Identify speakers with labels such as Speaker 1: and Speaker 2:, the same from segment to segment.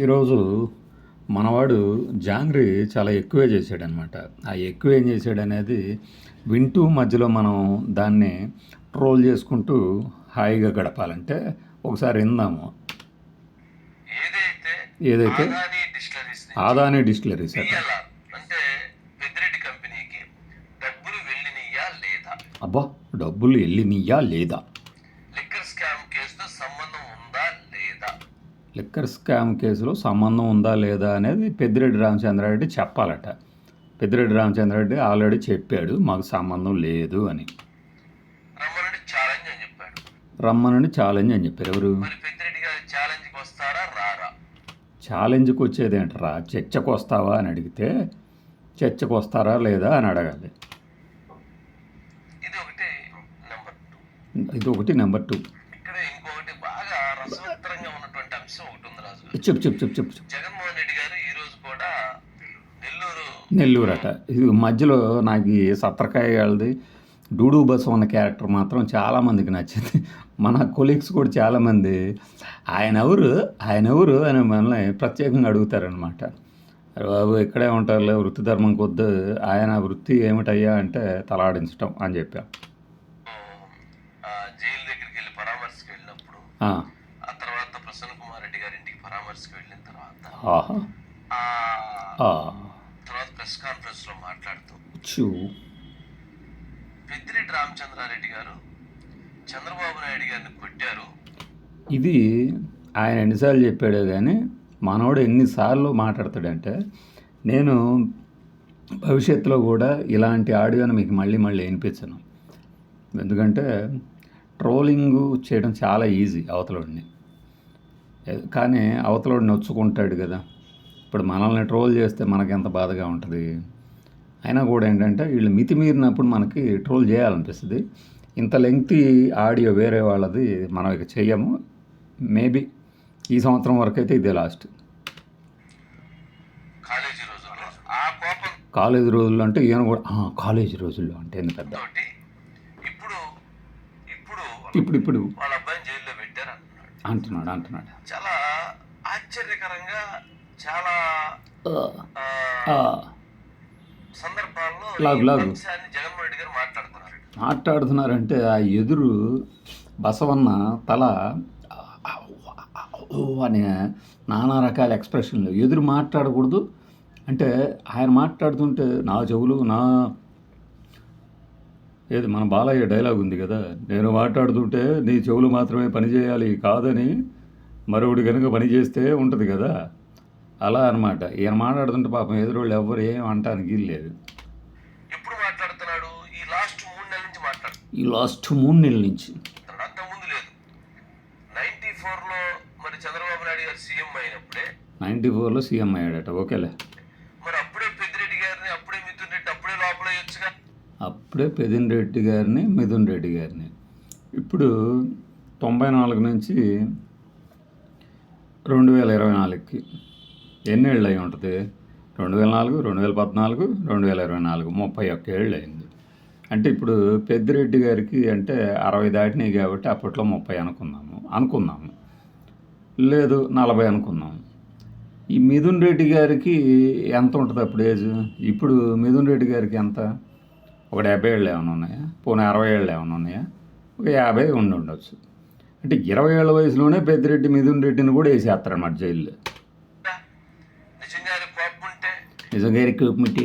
Speaker 1: ఈరోజు మనవాడు జాంగ్రీ చాలా ఎక్కువే చేశాడనమాట ఆ ఎక్కువ ఏం చేశాడు అనేది వింటూ మధ్యలో మనం దాన్ని ట్రోల్ చేసుకుంటూ హాయిగా గడపాలంటే ఒకసారి విందాము.
Speaker 2: ఏదైతే
Speaker 1: ఆదాని డిస్టిలరీస్ అబ్బా డబ్బులు వెళ్ళినయ్యా లేదా
Speaker 2: లిక్కర్ స్కామ్ కేసుతో సంబంధం ఉందా లేదా
Speaker 1: లిక్కర్ స్కామ్ కేసులో సంబంధం ఉందా లేదా అనేది పెద్దిరెడ్డి రామచంద్రారెడ్డి చెప్పాలట. పెద్దిరెడ్డి రామచంద్రారెడ్డి ఆల్రెడీ చెప్పాడు మాకు సంబంధం లేదు అని.
Speaker 2: రమ్మనుడి ఛాలెంజ్ అని చెప్పాడు.
Speaker 1: రమ్మనని ఛాలెంజ్ అని చెప్పారు. ఎవరు?
Speaker 2: ఛాలెంజ్కి
Speaker 1: వచ్చేది ఏంటరా? చర్చకు వస్తావా అని అడిగితే చర్చకు వస్తారా లేదా అని అడగాలి.
Speaker 2: ఇది ఒకటి నెంబర్ టూ
Speaker 1: ఇది ఒకటి నెంబర్ టూ
Speaker 2: ఇక్కడ ఇంకొకటి బాగా రసవత్తరంగా ఉన్నటువంటి అంశం ఒకటి ఉంది రాజు గారు
Speaker 1: చెప్పు చెప్పు చెప్పు చెప్పు.
Speaker 2: జగన్మోహన్ రెడ్డి గారు ఈ రోజు కూడా నెల్లూరు
Speaker 1: నెల్లూరు అట ఇది మధ్యలో నాకు ఈ సత్రకాయ వాళ్ళది డూడు బస్ ఉన్న క్యారెక్టర్ మాత్రం చాలామందికి నచ్చింది. మన కొలీగ్స్ కూడా చాలామంది ఆయన ఎవరు? ఆయన ఎవరు అని మనల్ని ప్రత్యేకంగా అడుగుతారనమాట బాబు ఇక్కడే ఉంటారులే వృత్తి ధర్మం కొద్ది. ఆయన వృత్తి ఏమిటయ్యా అంటే తలాడించటం అని చెప్పాం.
Speaker 2: జైలు దగ్గరికి వెళ్ళి పరామర్శకు వెళ్ళినప్పుడు
Speaker 1: ఆ,
Speaker 2: ఆ తర్వాత ప్రసన్న కుమార్ రెడ్డి గారి ఇంటికి పరామర్శకు వెళ్ళిన తర్వాత ప్రెస్ కాన్ఫరెన్స్లో మాట్లాడుతూ. పెద్దిరెడ్డి రామచంద్రారెడ్డి గారు చంద్రబాబు నాయుడు గారిని కొట్టారు.
Speaker 1: ఇది ఆయన ఎన్నిసార్లు చెప్పాడే కానీ మనోడు ఎన్నిసార్లు మాట్లాడతాడంటే నేను భవిష్యత్తులో కూడా ఇలాంటి ఆడియోని మీకు మళ్ళీ మళ్ళీ వినిపించను. ఎందుకంటే ట్రోలింగ్ చేయడం చాలా ఈజీ అవతలోడిని. ఏ- కానీ అవతలోడు నొచ్చుకుంటాడు కదా. ఇప్పుడు మనల్ని ట్రోల్ చేస్తే మనకి ఎంత బాధగా ఉంటుంది? అయినా కూడా ఏంటంటే వీళ్ళు మితిమీరినప్పుడు మనకి ట్రోల్ చేయాలనిపిస్తుంది. ఇంత లెంగ్తీ ఆడియో వేరే వాళ్ళది మనం ఇక చెయ్యము. మేబీ ఈ సంవత్సరం వరకు అయితే ఇదే లాస్ట్.
Speaker 2: కాలేజీ రోజుల్లో?
Speaker 1: అంటే ఈయన కూడా "ఆ, కాలేజీ రోజుల్లో అంటే ఎంత పెద్ద.
Speaker 2: ఇప్పుడు ఇప్పుడు
Speaker 1: ఇప్పుడు ఇప్పుడు
Speaker 2: వాళ్ళ అబ్బాయిని జైల్లో పెట్టారు అంటున్నాడు
Speaker 1: అంటున్నాడు.
Speaker 2: చాలా ఆశ్చర్యకరంగా చాలా సందర్భాల్లో జగన్మోహన్ రెడ్డి గారు మాట్లాడుతున్నారు.
Speaker 1: మాట్లాడుతున్నారంటే ఆ ఎదురు బసవన్న తల అనే నానా రకాల ఎక్స్ప్రెషన్లు ఎదురు మాట్లాడకూడదు. అంటే ఆయన మాట్లాడుతుంటే నా చెవులు నా ఏది మన బాలయ్య డైలాగ్ ఉంది కదా. నేను మాట్లాడుతుంటే నీ చెవులు మాత్రమే పనిచేయాలి కాదని మరొకటి కనుక పని చేస్తే ఉంటుంది కదా. అలా అనమాట ఈయన మాట్లాడుతుంటే పాపం ఎదురోళ్ళు ఎవ్వరు ఏం అంటానికి లేదు.
Speaker 2: ఎప్పుడు మాట్లాడుతున్నాడు? ఈ లాస్ట్ మూడు నెలల నుంచి మాట్లాడుతున్నాడు.
Speaker 1: ఈ లాస్ట్ మూడు నెలల నుంచి.
Speaker 2: అంతకుముందు లేదు. నైన్టీ లో మరి చంద్రబాబు నాయుడు గారు సీఎం అయినప్పుడే
Speaker 1: నైంటీ ఫోర్లో సీఎం అయ్యాడట. ఓకేలే.
Speaker 2: మరి అప్పుడే పెద్దిరెడ్డి గారిని అప్పుడే మిథున్ రెడ్డి అప్పుడే లోపల
Speaker 1: అప్పుడే పెదిన్ రెడ్డి గారిని మిథున్ రెడ్డి గారిని. ఇప్పుడు తొంభై నాలుగు నుంచి రెండు వేల ఇరవై నాలుగుకి ఎన్ని ఏళ్ళు అయి ఉంటుంది? రెండు వేల నాలుగు రెండు వేల పద్నాలుగు రెండు వేల ఇరవై నాలుగు. ముప్పై ఒక్క ఏళ్ళు అయింది. అంటే ఇప్పుడు పెద్దిరెడ్డి గారికి అంటే అరవై దాటినాయి కాబట్టి అప్పట్లో ముప్పై అనుకున్నాము అనుకున్నాము. లేదు నలభై అనుకున్నాము. ఈ మిథున్ రెడ్డి గారికి ఎంత ఉంటుంది అప్పుడు ఏజ్? ఇప్పుడు మిథున్ రెడ్డి గారికి ఎంత? ఒక డెబ్బై ఏళ్ళు ఏమైనా ఉన్నాయా? పోనీ అరవై ఏళ్ళు ఏమైనా ఉన్నాయా? ఒక యాభై ఉండి ఉండొచ్చు. అంటే ఇరవై ఏళ్ళ వయసులోనే పెద్దిరెడ్డి మిథున్ రెడ్డిని కూడా వేసేస్తారన్నమాట జైల్లో.
Speaker 2: నిజంగా
Speaker 1: ఎక్విప్మెంట్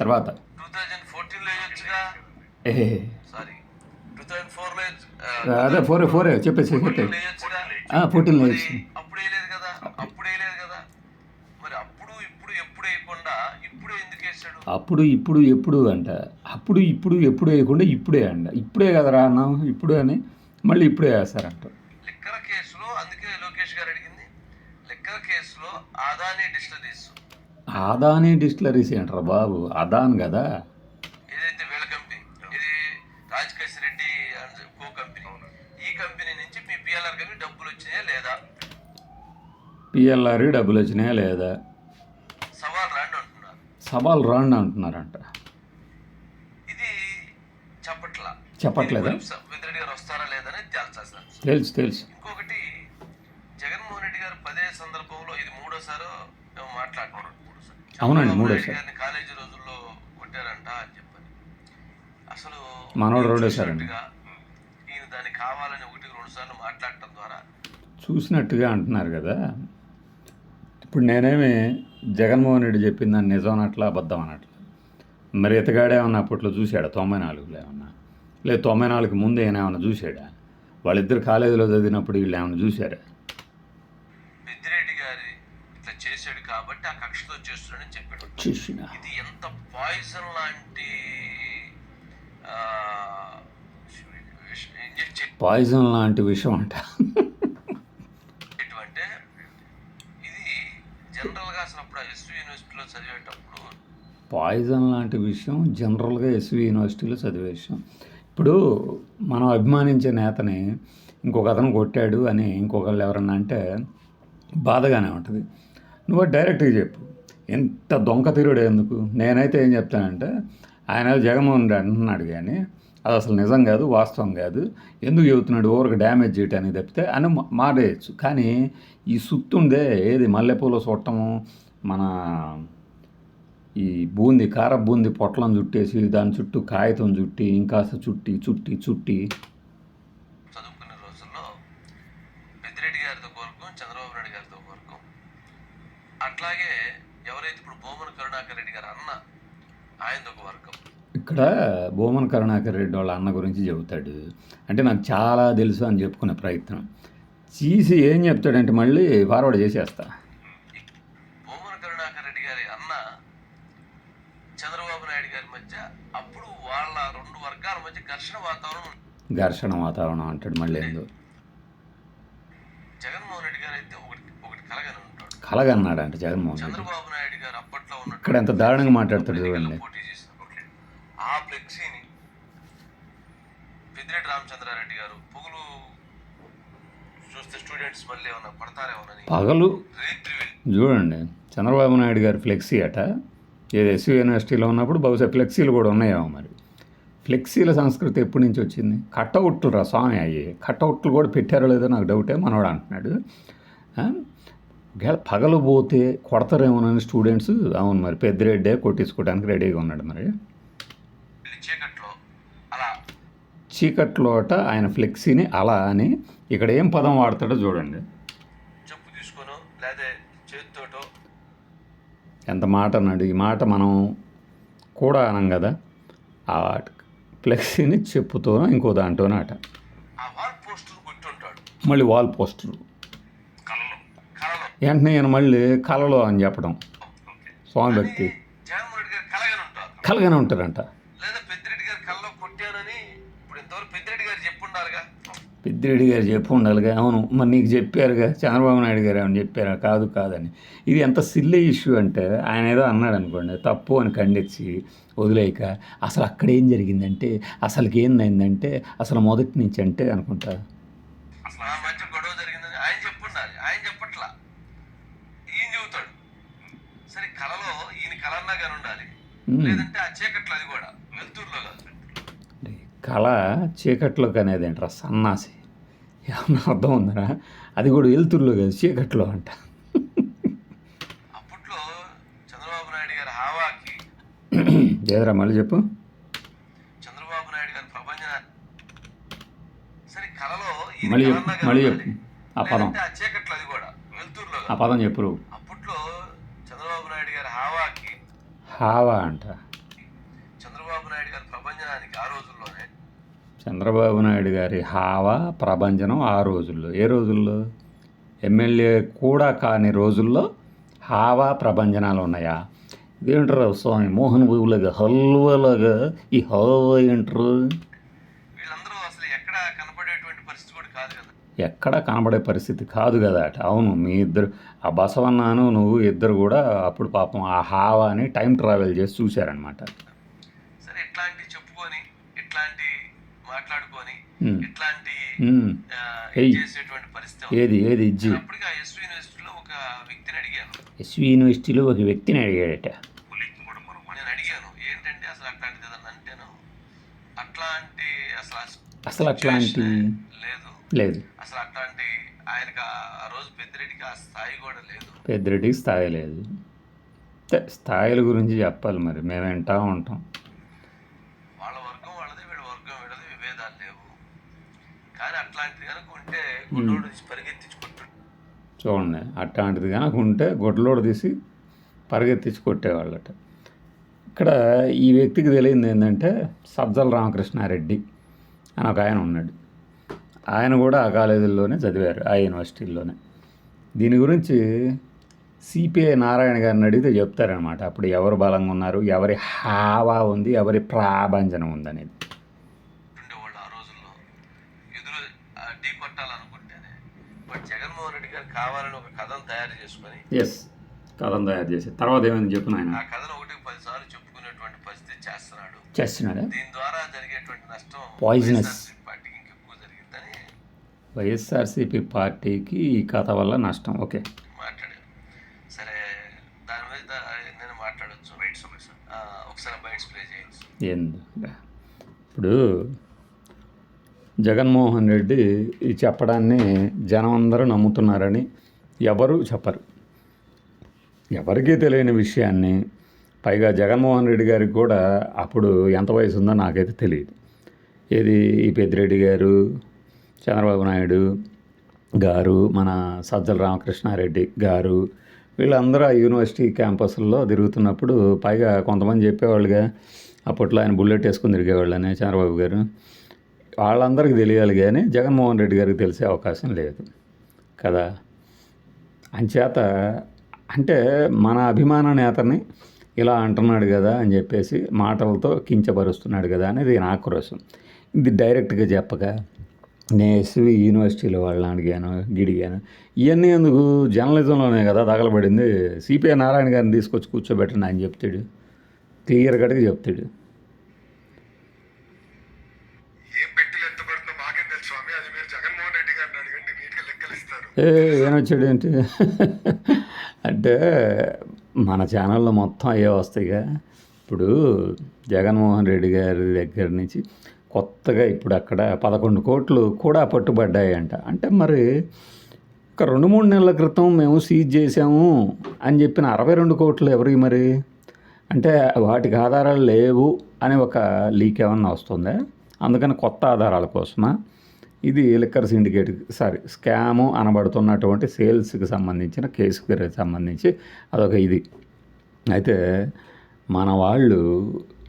Speaker 2: తర్వాత
Speaker 1: అదే ఫోరే ఫోరే చెప్పేసి చెప్పే ఫోర్టీన్ వేయచ్చు
Speaker 2: అప్పుడు వేయలేదు కదా అప్పుడు వేయలేదు కదా మరి అప్పుడు ఇప్పుడు ఎప్పుడు వేయకుండా ఇప్పుడు ఎందుకు వేసాడు
Speaker 1: అప్పుడు ఇప్పుడు ఎప్పుడు అంట. అప్పుడు ఇప్పుడు ఎప్పుడు వేయకుండా ఇప్పుడే అంట. ఇప్పుడే కదరా అన్నాం ఇప్పుడు అని మళ్ళీ ఇప్పుడే వేస్తారంట.
Speaker 2: లిక్కర్ కేసులో అందుకే లోకేష్ గారు అడిగింది. లిక్కర్ కేసులో ఆదాని డిస్టరీస్
Speaker 1: ఆదాని డిస్టిలరీస్ ఏంట్రా బాబు? అదాన్ కదా?
Speaker 2: ఏదైతే వీళ్ళ కంపెనీ ఇది రాజకేశ్ రెడ్డి కో కంపెనీ. ఈ కంపెనీ నుంచి మీ పిఎల్ఆర్ కంపెనీ డబ్బులు వచ్చినాయా లేదా?
Speaker 1: పిఎల్ఆర్ డబ్బులు వచ్చినాయా లేదా?
Speaker 2: సవాల్ రాండి
Speaker 1: అంటున్నారంట.
Speaker 2: ఇది చెప్పట్లా.
Speaker 1: చెప్పట్లేదా?
Speaker 2: వెంకరెడ్డి గారు వస్తారా లేదని తేల్చాల్సిన
Speaker 1: తెలుసు తెలుసు.
Speaker 2: ఇంకొకటి జగన్మోహన్ రెడ్డి గారు పదే సందర్భంలో ఇది మూడోసారో ఏమో మాట్లాడుతున్నాడు
Speaker 1: అవునండి, మూడోసారి.
Speaker 2: కాలేజీ రోజుల్లో కొట్టారంట అని చెప్పని అసలు
Speaker 1: మనోడు.
Speaker 2: చూసినట్టుగా ఈయన దాన్ని కావాలని ఒకటి రెండు సార్లు మాట్లాడటం ద్వారా.
Speaker 1: చూసినట్టుగా అంటున్నారు కదా. ఇప్పుడు నేనేమి జగన్మోహన్ రెడ్డి చెప్పింది దాన్ని నిజం అనట్లా అబద్ధం అనట్లా మరి ఇతగాడేమన్నా అప్పట్లో చూశాడా? తొంభై నాలుగులో ఏమన్నా? లేదు తొంభై నాలుగు ముందు ఈయన ఏమన్నా చూశాడా? వాళ్ళిద్దరు కాలేజీలో చదివినప్పుడు వీళ్ళు ఏమన్నా చూశారా?
Speaker 2: పెద్దిరెడ్డి గారి ఇట్లా చేశాడు కాబట్టి ఆ కక్షతో చేస్తున్నాడని చెప్పాడు.
Speaker 1: చూసిన.
Speaker 2: ఇది ఎంత పాయిజన్ లాంటి
Speaker 1: పాయిజన్ లాంటి విషయం అంట
Speaker 2: చేయటం అంటే ఇది జనరల్గా అసలు అప్పుడు ఎస్వి యూనివర్సిటీలో చదివేటప్పుడు
Speaker 1: పాయిజన్ లాంటి విషయం జనరల్గా ఎస్వి యూనివర్సిటీలో చదివే విషయం. ఇప్పుడు మనం అభిమానించే నేతని ఇంకొక అతను కొట్టాడు అని ఇంకొకళ్ళు ఎవరన్నా అంటే బాధగానే ఉంటుంది. నువ్వు డైరెక్ట్గా చెప్పు. ఎంత దొంగ తీరుడు ఎందుకు? నేనైతే ఏం చెప్తానంటే ఆయన జగన్మోహన్ రెడ్డి అంటున్నాడు కానీ అది అసలు నిజం కాదు వాస్తవం కాదు ఎందుకు చెబుతున్నాడు ఊరికి డ్యామేజ్ చేయటానికి తప్పితే అని మా- మారేయచ్చు. కానీ ఈ సుత్తుండే ఏది? మల్లెపూల చుట్టము మన ఈ బూంది కార బూంది పొట్లం చుట్టేసి దాని చుట్టూ కాగితం చుట్టి ఇంకాస్త చుట్టి చుట్టి చుట్టి.
Speaker 2: చదువుకునే రోజుల్లో పెద్దిరెడ్డి గారితో కోరుకం చంద్రబాబు నాయుడు గారితో కోరుకం. అట్లాగే ఎవరైతే ఇప్పుడు భూమన కరుణాకర్ రెడ్డి గారు అన్న ఆయనది ఒక వర్గం.
Speaker 1: ఇక్కడ భూమన్ కరుణాకర్ రెడ్డి వాళ్ళ అన్న గురించి చెబుతాడు. అంటే నాకు చాలా తెలుసు అని చెప్పుకునే ప్రయత్నం. చేసి ఏం చెప్తాడంటే మళ్ళీ ఫార్వర్డ్ చేసేస్తా
Speaker 2: భూమన కరుణాకర్ రెడ్డి గారి అన్న చంద్రబాబు నాయుడు గారి మధ్య అప్పుడు వాళ్ళ రెండు వర్గాల మధ్య ఘర్షణ వాతావరణం.
Speaker 1: ఘర్షణ వాతావరణం అంటాడు మళ్ళీ ఏందో.
Speaker 2: జగన్మోహన్ రెడ్డి గారు అయితే ఒకటి ఒకటి కలగని ఉంటాడు.
Speaker 1: కలగన్నాడంట జగన్మోహన్ రెడ్డి.
Speaker 2: చంద్రబాబు నాయుడు గారు అప్పట్లో ఉన్న
Speaker 1: ఇక్కడ ఎంత దారుణంగా మాట్లాడతాడు చూడండి.
Speaker 2: ఆ ఫ్లెక్సీని పెద్దిరెడ్డి రామచంద్రారెడ్డి గారు పొగులు చూస్తే స్టూడెంట్స్ మళ్ళీ ఏమన్నా పడతారేమోనని
Speaker 1: పగలు. చూడండి చంద్రబాబు నాయుడు గారి ఫ్లెక్సీ అట. ఏది ఎస్వి యూనివర్సిటీలో ఉన్నప్పుడు బహుశా ఫ్లెక్సీలు కూడా ఉన్నాయేమో మరి. ఫ్లెక్సీల సంస్కృతి ఎప్పటి నుంచి వచ్చింది? కట్టవుట్లు రా స్వామి అయ్యి. కట్టవుట్లు కూడా పెట్టారో లేదో నాకు డౌటే మనవాడు అంటున్నాడు? ఒకవేళ పగలు పోతే కొడతారేమోనని స్టూడెంట్స్ అవును మరి పెద్దిరెడ్డే కొట్టించుకోవడానికి రెడీగా ఉన్నాడు మరి. చీకట్లోట ఆయన ఫ్లెక్సీని అలా అని ఇక్కడ ఏం పదం వాడతాడో చూడండి.
Speaker 2: చెప్పు తీసుకోను లేదా చేతితోటో.
Speaker 1: ఎంత మాట అన్నాడు. ఈ మాట మనం కూడా అనం కదా. ఆ ఫ్లెక్సీని చెప్పుతోనో ఇంకో దాంట్లోనో అట మళ్ళీ వాల్ పోస్టర్. వెంటనే ఈయన మళ్ళీ కలలో అని చెప్పడం. స్వామి భక్తి.
Speaker 2: కలగానే
Speaker 1: ఉంటారంట
Speaker 2: లేదా పెద్దిరెడ్డి గారు కల్లో కొట్టానని ఇప్పుడు ఇంతవరకు పెద్దిరెడ్డి గారు చెప్పుండాలిగా
Speaker 1: పెద్దిరెడ్డి గారు చెప్పి ఉండాలిగా. అవును మరి నీకు చెప్పారుగా. చంద్రబాబు నాయుడు గారు ఏమని చెప్పారా? కాదు కాదని. ఇది ఎంత సిల్లీ ఇష్యూ అంటే ఆయన ఏదో అన్నాడు అనుకోండి తప్పు అని ఖండించి వదిలేయక అసలు అక్కడ ఏం జరిగిందంటే అసలుకి ఏందైందంటే అసలు మొదటి నుంచి అంటే అనుకుంటా.
Speaker 2: లేదంటే ఆ చీకట్లో అది కూడా వెలుతురులో కాదు.
Speaker 1: కళ చీకట్లోకి అనేది ఏంట్రా సన్నాసి. ఏమన్నా అర్థం ఉందరా? అది కూడా వెలుతురులో కాదు చీకట్లో అంట.
Speaker 2: అప్పట్లో చంద్రబాబు నాయుడు గారి హావాకి
Speaker 1: ఏదరా మళ్ళీ చెప్పు?
Speaker 2: చంద్రబాబు నాయుడు గారి ప్రపంచ సరే కలలో
Speaker 1: మళ్ళీ చెప్పు మళ్ళీ. చెప్పు. ఆ పదం.
Speaker 2: చీకట్లో అది కూడా వెలుతురులో
Speaker 1: ఆ పదం చెప్పు. నువ్వు.
Speaker 2: అప్పట్లో చంద్రబాబు నాయుడు గారి హావాకి
Speaker 1: హావా అంట
Speaker 2: చంద్రబాబు నాయుడు గారి ప్రపంచనానికి ఆ రోజుల్లోనే
Speaker 1: చంద్రబాబు నాయుడు గారి హావా ప్రభంజనం ఆ రోజుల్లో. ఏ రోజుల్లో? ఎమ్మెల్యే కూడా కాని రోజుల్లో హావా ప్రభంజనాలు ఉన్నాయా? ఇదేంటారు స్వామి మోహన్ బాబులాగా హల్వాలాగా ఈ హావా ఏంటారు?
Speaker 2: ఎక్కడ
Speaker 1: కనబడే పరిస్థితి కాదు కదా అట. అవును మీ ఇద్దరు ఆ బసవన్నాను నువ్వు ఇద్దరు కూడా అప్పుడు పాపం ఆ హావాని టైం ట్రావెల్ చేసి చూశారనమాట
Speaker 2: సరే ఇట్లాంటి చెప్పుకొని ఇట్లాంటి మాట్లాడుకొని
Speaker 1: ఉమ్.
Speaker 2: ఇట్లాంటి చేసేటువంటి పరిస్థితి.
Speaker 1: ఏది ఏది ఇజ్జి
Speaker 2: అప్పటికి ఆ ఎస్వి యూనివర్సిటీలో ఒక వ్యక్తిని అడిగాను.
Speaker 1: ఎస్వి యూనివర్సిటీలో ఒక వ్యక్తిని అడిగాడట.
Speaker 2: నేను అడిగాను. ఏంటంటే అసలు అట్లాంటిది ఏదన్నా అంటేను అట్లాంటి అసలు
Speaker 1: అసలు అట్లాంటి
Speaker 2: లేదు.
Speaker 1: లేదు.
Speaker 2: అసలు అట్లాంటి ఆయనకి ఆ- రోజు పెద్దిరెడ్డికి ఆ స్థాయి కూడా లేదు.
Speaker 1: పెద్దిరెడ్డికి స్థాయి లేదు. స్థాయిల గురించి చెప్పాలి మరి. మేము వింటా ఉంటాం
Speaker 2: వాళ్ళ వర్గం వాళ్ళది వీళ్ళ వర్గం వీళ్ళది విభేదాలు లేవు కానీ అట్లాంటిది కనుక తీసి పరిగెత్తించుకుంటాడు.
Speaker 1: చూడండి అట్లాంటిది కనుక ఉంటే గుడ్లోడు తీసి పరిగెత్తించి కొట్టేవాళ్ళట. ఇక్కడ ఈ వ్యక్తికి తెలియంది ఏంటంటే సజ్జల రామకృష్ణారెడ్డి అని ఒక ఆయన ఉన్నాడు. ఆయన కూడా ఆ కాలేజీల్లోనే చదివారు ఆ యూనివర్సిటీల్లోనే. దీని గురించి సిపిఐ నారాయణ గారిని అడిగితే చెప్తారనమాట అప్పుడు ఎవరు బలంగా ఉన్నారు ఎవరి హావా ఉంది ఎవరి ప్రాభంజనం ఉందనేది
Speaker 2: ఉండేవాళ్ళు ఆ రోజుల్లో ఎదురు ఆ, ఢీ కొట్టాలనుకుంటేనే బట్ జగన్మోహన్ రెడ్డి గారు కావాలని ఒక కథను తయారు చేసుకొని
Speaker 1: ఎస్ కథం తయారు చేసి. తర్వాత ఏమైంది చెప్పిన ఆయన
Speaker 2: ఆ కథను ఒకటికి పదిసార్లు చెప్పుకునేటువంటి పరిస్థితి చేస్తున్నాడు.
Speaker 1: చేస్తున్నాడా?
Speaker 2: దీని ద్వారా జరిగేటువంటి నష్టం. వైఎస్ఆర్సీపీ పార్టీకి ఇంకెక్కువ జరిగిందని
Speaker 1: వైఎస్ఆర్సీపీ పార్టీకి ఈ కథ వల్ల నష్టం. ఓకే.
Speaker 2: మాట్లాడారు. సరే దాని మీద నేను మాట్లాడొచ్చు? బయట సమస్య ఒకసారి బయట ప్లే
Speaker 1: ఏంది? ఇప్పుడు జగన్మోహన్ రెడ్డి ఈ చెప్పడాన్ని జనం అందరూ నమ్ముతున్నారని ఎవరు చెప్పరు. ఎవరికీ తెలియని విషయాన్ని పైగా జగన్మోహన్ రెడ్డి గారికి కూడా అప్పుడు ఎంత వయసు ఉందో నాకైతే తెలియదు. ఏది ఈ పెద్దిరెడ్డి గారు చంద్రబాబు నాయుడు గారు మన సజ్జల రామకృష్ణారెడ్డి గారు వీళ్ళందరూ ఆ యూనివర్సిటీ క్యాంపస్లో తిరుగుతున్నప్పుడు పైగా కొంతమంది చెప్పేవాళ్ళుగా అప్పట్లో ఆయన బుల్లెట్ వేసుకుని తిరిగేవాళ్ళని చంద్రబాబు గారు. వాళ్ళందరికీ తెలియాలి కానీ జగన్మోహన్ రెడ్డి గారికి తెలిసే అవకాశం లేదు. కదా? అంచేత అంటే మన అభిమాన నేతని ఇలా అంటున్నాడు కదా అని చెప్పేసి మాటలతో కించపరుస్తున్నాడు కదా అనేది నా ఆక్రోశం. ఇది డైరెక్ట్గా చెప్పక నేను యూనివర్సిటీలో వాళ్ళని అడిగాను గిడిగాను ఇవన్నీ ఎందుకు? జర్నలిజంలోనే కదా తగలబడింది. సిపిఐ నారాయణ గారిని తీసుకొచ్చి కూర్చోబెట్టండి అని చెప్తాడు. క్లియర్ కట్గా చెప్తాడు
Speaker 3: ఏ పెట్టెలు ఎంత పడుతుందో మాకేం తెలుసు స్వామి అది మీరు జగన్మోహన్ రెడ్డి గారిని అడగండి నీట్గా లెక్కలు ఇస్తారు
Speaker 1: ఏ ఏమొచ్చాడు ఏంటి? అంటే మన ఛానల్లో మొత్తం అయ్యే వస్తాయిగా. ఇప్పుడు జగన్మోహన్ రెడ్డి గారి దగ్గర నుంచి కొత్తగా ఇప్పుడు అక్కడ పదకొండు కోట్లు కూడా పట్టుబడ్డాయంట. అంటే మరి ఒక రెండు మూడు నెలల క్రితం మేము సీజ్ చేసాము అని చెప్పిన అరవై రెండు కోట్లు ఎవరికి మరి? అంటే వాటికి ఆధారాలు లేవు అని ఒక లీక్ ఏమన్నా వస్తుందా? అందుకని కొత్త ఆధారాల కోసమా? ఇది లిక్కర్ సిండికేట్ సారీ స్కాము అనబడుతున్నటువంటి సేల్స్కి సంబంధించిన కేసుకి సంబంధించి అదొక ఇది. అయితే మన వాళ్ళు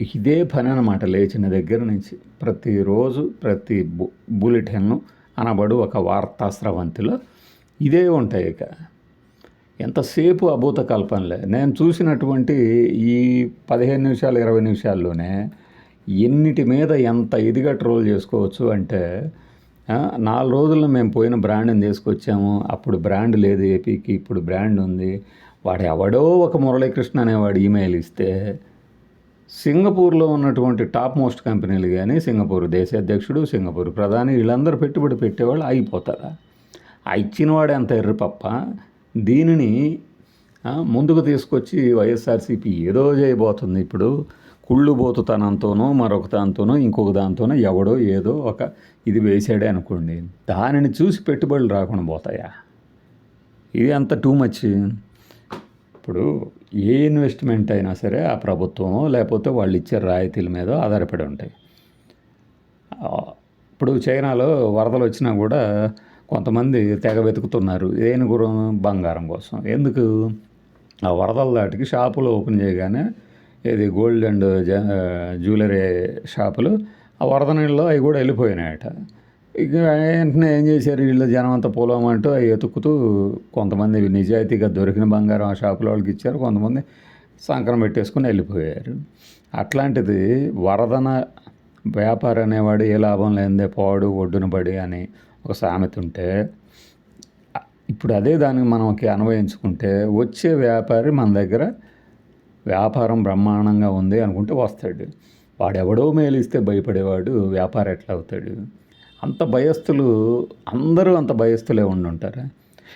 Speaker 1: ఇదే పని అనమాట లేచిన దగ్గర నుంచి. ప్రతిరోజు ప్రతి బు బులెటిన్ను అనబడు ఒక వార్తా స్రవంతిలో ఇదే ఉంటాయి ఇక. ఎంతసేపు అభూత కల్పనలే. నేను చూసినటువంటి ఈ పదిహేను నిమిషాలు ఇరవై నిమిషాల్లోనే ఎన్నిటి మీద ఎంత ఇదిగా ట్రోల్ చేసుకోవచ్చు అంటే నాలుగు రోజుల్లో మేము పోయిన బ్రాండ్ని తీసుకొచ్చాము. అప్పుడు బ్రాండ్ లేదు ఏపీకి ఇప్పుడు బ్రాండ్ ఉంది. వాడు ఎవడో ఒక మురళీకృష్ణ అనేవాడు ఈమెయిల్ ఇస్తే సింగపూర్లో ఉన్నటువంటి టాప్ మోస్ట్ కంపెనీలు కానీ సింగపూర్ దేశ అధ్యక్షుడు సింగపూర్ ప్రధాని వీళ్ళందరూ పెట్టుబడి పెట్టేవాళ్ళు ఆగిపోతారా ఆ ఇచ్చినవాడు ఎంత ఎర్రి పప్ప దీనిని ముందుకు తీసుకొచ్చి వైఎస్ఆర్సీపీ ఏదో చేయబోతుంది ఇప్పుడు. కుళ్ళు బోతుతనంతోనో మరొక దాంతోనో ఇంకొక దాంతోనో ఎవడో ఏదో ఒక ఇది వేసాడే అనుకోండి. దానిని చూసి పెట్టుబడులు రాకుండా పోతాయా? ఇది అంత టూ మచ్ ఇప్పుడు ఏ ఇన్వెస్ట్మెంట్ అయినా సరే ఆ ప్రభుత్వం లేకపోతే వాళ్ళు ఇచ్చే రాయితీల మీద ఆధారపడి ఉంటాయి. ఇప్పుడు చైనాలో వరదలు వచ్చినా కూడా కొంతమంది తెగ వెతుకుతున్నారు. దేని గురం బంగారం కోసం. ఎందుకు? ఆ వరదల దాటికి షాపులు ఓపెన్ చేయగానే ఇది గోల్డ్ అండ్ జ- జ్యువెలరీ షాపులు ఆ వరద నీళ్ళలో అవి కూడా వెళ్ళిపోయినాయట. ఇక వెంటనే ఏం చేశారు? వీళ్ళు జనం అంతా పొలమంటూ అవి ఎతుకుతూ కొంతమంది నిజాయితీగా దొరికిన బంగారం ఆ షాపుల వాళ్ళకి ఇచ్చారు. కొంతమంది సంకరం పెట్టేసుకుని వెళ్ళిపోయారు. అట్లాంటిది వరదన వ్యాపారం అనేవాడు ఏ లాభం లేనిదే పోడు ఒడ్డున పడి అని ఒక సామెత ఉంటే ఇప్పుడు అదే దానికి మనకి అన్వయించుకుంటే వచ్చే వ్యాపారి మన దగ్గర వ్యాపారం బ్రహ్మాండంగా ఉంది అనుకుంటే వస్తాడు. వాడెవడో మేలిస్తే భయపడేవాడు వ్యాపారం ఎట్లా అవుతాడు? అంత భయస్థులు అందరూ అంత భయస్థులే ఉండి ఉంటారా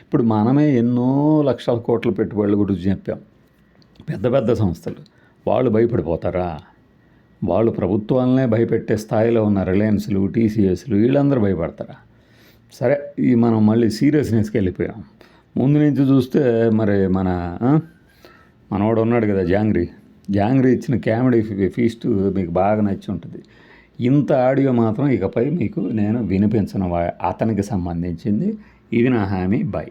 Speaker 1: ఇప్పుడు మనమే ఎన్నో లక్షల కోట్ల పెట్టుబడుల గురించి చెప్పాం. పెద్ద పెద్ద సంస్థలు. వాళ్ళు భయపడిపోతారా? వాళ్ళు ప్రభుత్వాలనే భయపెట్టే స్థాయిలో ఉన్న రిలయన్స్లు టీసీఎస్లు వీళ్ళందరూ భయపడతారా? సరే ఈ మనం మళ్ళీ సీరియస్నెస్కి వెళ్ళిపోయాం. ముందు నుంచి చూస్తే మరి మన మనవాడు ఉన్నాడు కదా జాంగ్రీ. జాంగ్రీ ఇచ్చిన కామెడీ ఫీస్ట్ మీకు బాగా నచ్చి ఉంటుంది. ఇంత ఆడియో మాత్రం ఇకపై మీకు నేను వినిపించను. వా- అతనికి సంబంధించింది. ఇది నా హామీ. బై.